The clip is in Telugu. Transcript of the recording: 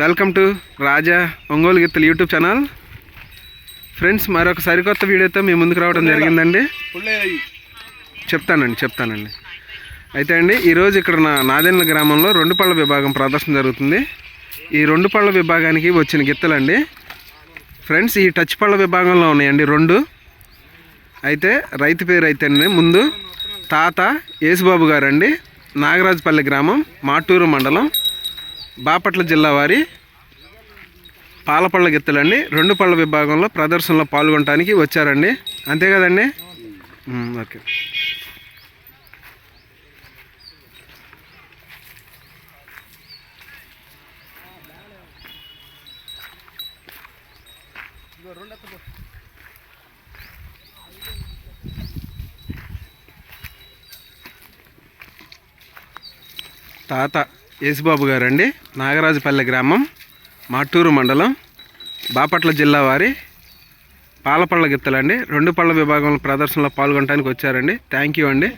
వెల్కమ్ టు రాజా ఒంగోలు గిత్తలు యూట్యూబ్ ఛానల్ ఫ్రెండ్స్ మరొక సరికొత్త వీడియోతో మీ ముందుకు రావడం జరిగిందండి. చెప్తానండి చెప్తానండి. అయితే అండి ఈరోజు ఇక్కడ నా నాదెండ్ల గ్రామంలో రెండు పళ్ళ విభాగం ప్రదర్శన జరుగుతుంది. ఈ రెండు పళ్ళ విభాగానికి వచ్చిన గిత్తలండి. ఫ్రెండ్స్ ఈ టచ్ పళ్ళ విభాగంలో ఉన్నాయండి రెండు. అయితే రైతు పేరు అయితే అండి ముందు తాత యేసుబాబు గారండి. నాగరాజపల్లి గ్రామం మాటూరు మండలం. బాపట్ల జిల్లా వారి పాలపళ్ళ గిత్తలండి. రెండు పళ్ళ విభాగంలో ప్రదర్శనలో పాల్గొనడానికి వచ్చారండి. అంతే కదండి? ఓకే. తాత. యేసుబాబు గారండి. నాగరాజుపల్లె గ్రామం మాటూరు మండలం బాపట్ల జిల్లా వారి పాలపళ్ళ గిత్తలండి. రెండు పళ్ళ విభాగంలో ప్రదర్శనలో పాల్గొనడానికి వచ్చారండి. థ్యాంక్ యూ అండి.